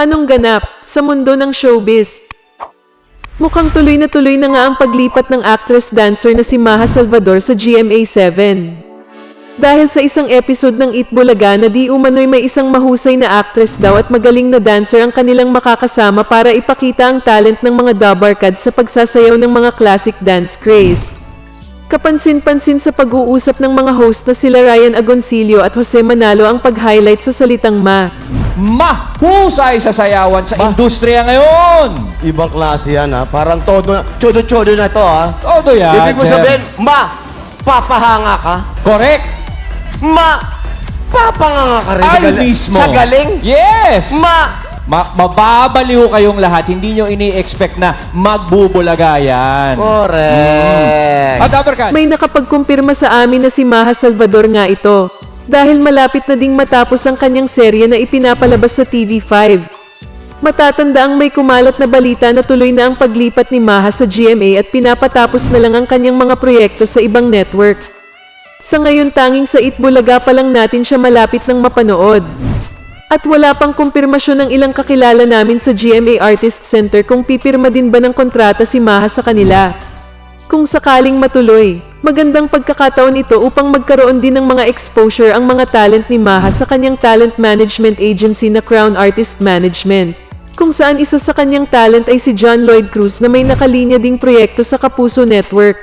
Anong ganap sa mundo ng showbiz? Mukhang tuloy na tuloy na nga ang paglipat ng actress-dancer na si Maha Salvador sa GMA7. Dahil sa isang episode ng Eat Bulaga na di umano'y may isang mahusay na actress daw at magaling na dancer ang kanilang makakasama para ipakita ang talent ng mga dabarkad sa pagsasayaw ng mga classic dance craze. Kapansin-pansin sa pag-uusap ng mga host na sila Ryan Agoncillo at Jose Manalo ang pag-highlight sa salitang ma. Mahusay sa sayawan sa industriya ngayon. Ibang klase yan ha. Parang todo na, chodo-chodo na to ha. Todo yan. Ibig mo sabihin, ma, papahanga ka. Correct. Ma, papanganga ka rin. Ay sa gali- mismo. Sa galing. Yes. Ma, Ma mababaliw kayong lahat. Hindi nyo ini-expect na magbubulaga yan. correct. At Aberkan, May nakapagkumpirma sa amin na si Maha Salvador nga ito. Dahil malapit na ding matapos ang kanyang serye na ipinapalabas sa TV5. Matatanda ang may kumalat na balita na tuloy na ang paglipat ni Maha sa GMA at pinapatapos na lang ang kanyang mga proyekto sa ibang network. Sa ngayon tanging sa Itbulaga pa lang natin siya malapit ng mapanood. At wala pang kumpirmasyon ng ilang kakilala namin sa GMA Artist Center kung pipirma din ba ng kontrata si Maha sa kanila. Kung sakaling matuloy, magandang pagkakataon ito upang magkaroon din ng mga exposure ang mga talent ni Maha sa kanyang talent management agency na Crown Artist Management. Kung saan isa sa kanyang talent ay si John Lloyd Cruz na may nakalinya ding proyekto sa Kapuso Network.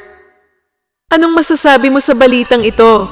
Anong masasabi mo sa balitang ito?